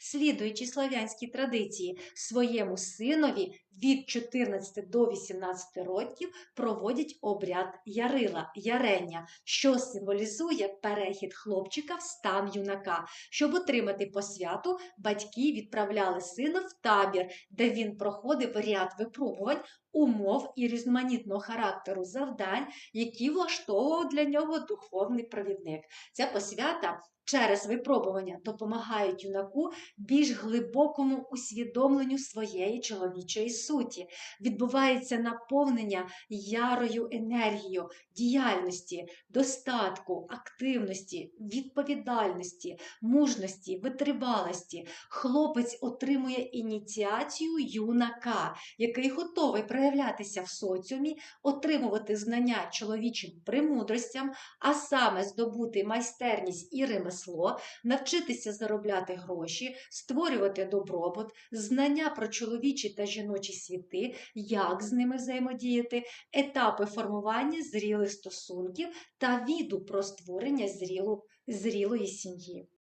слідуючи слав'янській традиції, своєму синові від 14 до 18 років проводять обряд ярила, ярення, що символізує перехід хлопчика в стан юнака. Щоб отримати посвяту, батьки відправляли сина в табір, де він проходив ряд випробувань, умов і різноманітного характеру завдань, які влаштовував для нього духовний провідник. Ця посвята через випробування допомагають юнаку більш глибокому усвідомленню своєї чоловічої суті. Відбувається наповнення ярою енергією, діяльності, достатку, активності, відповідальності, мужності, витривалості. Хлопець отримує ініціацію юнака, який готовий проявлятися в соціумі, отримувати знання чоловічим премудростям, а саме здобути майстерність і ремесло, навчитися заробляти гроші, створювати добробут, знання про чоловічі та жіночі світи, як з ними взаємодіяти, етапи формування зрілих стосунків та віду про створення зрілої сім'ї.